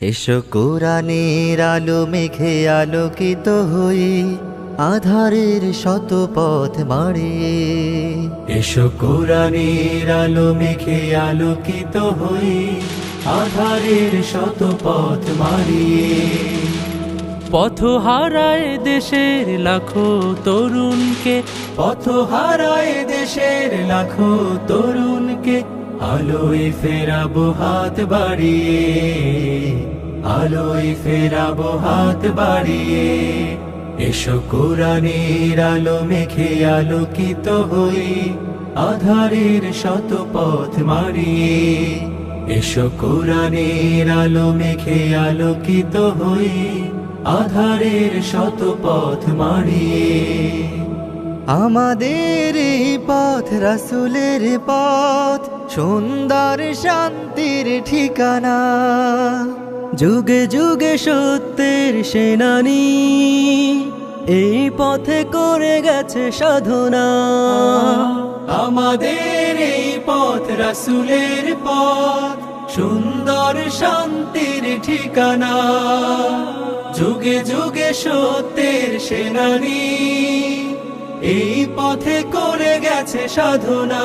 এসো কোরআনের আলো মেঘে আলোকিত হয়ে আধারের শত পথ মারিয়ে এসো কোরআনের আলো মেঘে আলোকিত হয়ে আধারের শত পথ মারিয়ে পথ হারায় দেশের লাখো তরুণকে পথ হারায় দেশের লাখো তরুণকে আলোয় ফেরাবো হাত বাড়িয়ে, আলোয় ফেরাবো হাত বাড়িয়ে। এসো কোরআনের আলো মেঘে আলোকিত হই, আধারের শত পথ মারিয়ে। এসো কোরআনের আলো মেখে আলোকিত হই, আধারের শত পথ মারিয়ে। আমাদের পথ রাসুলের পথ সুন্দর শান্তির ঠিকানা। যুগে যুগে সত্যের সেনানি। এই পথে করে গেছে সাধনা। আমাদের এই পথ রাসুলের পথ। সুন্দর শান্তির ঠিকানা। যুগে যুগে সত্যের সেনানি। এই পথে করে গেছে সাধনা।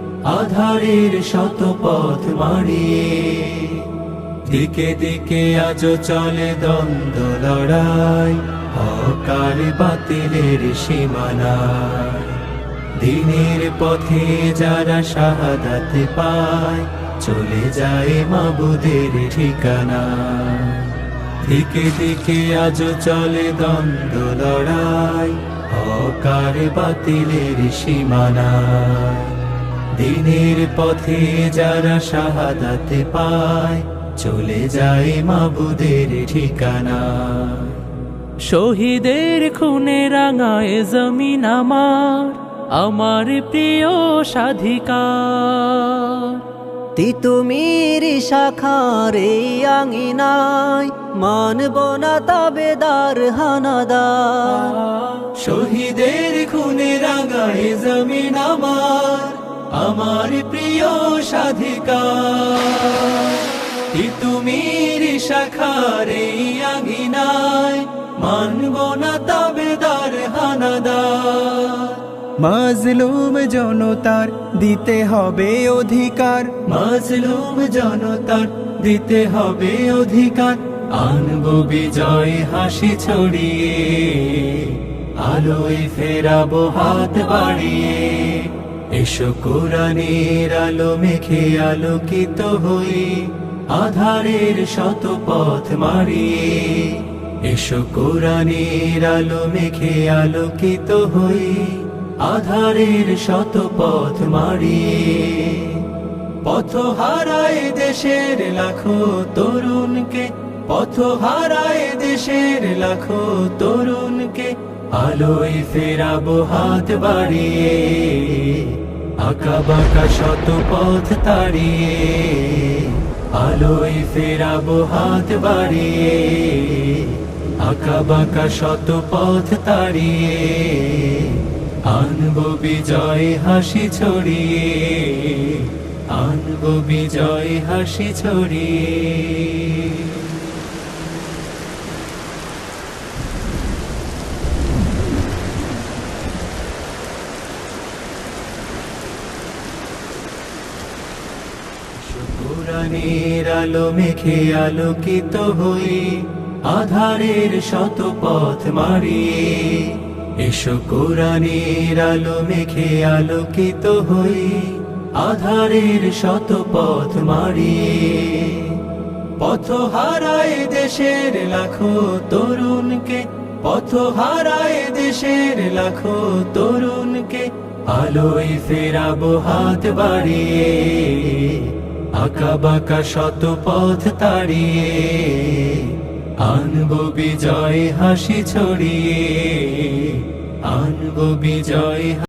আধারের শত পথ মারিয়ে। দিকে দিকে আজ চলে দ্বন্দ্ব, লড়াই হকার বাতিলের সীমানায়। দিনের পথে যারা শাহাদাত পায়, চলে যায় মাবুদের ঠিকানা দিকে দিকে আজ চলে দ্বন্দ্ব, লড়াই হকার বাতিলের সীমানায়। দিনের পথে যারা শাহাদাতে পায় চলে যায় মাবুদের ঠিকানা। শহীদের খুনে রাঙায় জমিন আমার আমার প্রিয় সাধিকার তিতুমির শাখার এই আঙিনায় মানব না তাবেদার হানাদার। শহীদের খুনে রাঙায় জমিন আমার আমার প্রিয় সাধিকা তুমির শাখার এই আঙিনায় মানব না তাবেদার হানাদার মাজলুম জনতার দিতে হবে অধিকার। মাজলুম জনতার দিতে হবে অধিকার। আনব বিজয় হাসি ছড়িয়ে আলোয় ফেরাবো হাত বাড়িয়ে। এসো কোরআনের আলো মেঘে আলোকিত হই আধারের শত পথ মারিয়ে এসো কোরআনের আলো মেঘে আলোকিত হই আধারের শত পথ মারিয়ে পথ হারায় দেশের লাখো তরুণকে, পথ হারায় দেশের লাখো তরুণকে আলোয় ফেরাবো হাত বাড়িয়ে, আঁকা বাঁকা শত পথ তাড়িয়ে। আলোয় ফেরাবো হাত বাড়িয়ে, আঁকা বাঁকা শত পথ তাড়িয়ে। আনব বিজয় হাসি ছড়িয়ে, আনব বিজয় হাসি ছড়িয়ে। কোরআনের আলো মেঘে আলোকিত হই, আধারের শত পথ মারিয়ে। এসো কোরআনের আলো মেঘে আলোকিত হই, আধারের শত পথ মারিয়ে। পথ হারায় দেশের লাখো তরুণকে, পথ হারায় দেশের লাখো তরুণকে, আলোয় ফেরাবো হাত বাড়িয়ে। আঁকা বাঁকা শত পথ তাড়িয়ে আনব বিজয় হাসি ছড়িয়ে আনব বিজয়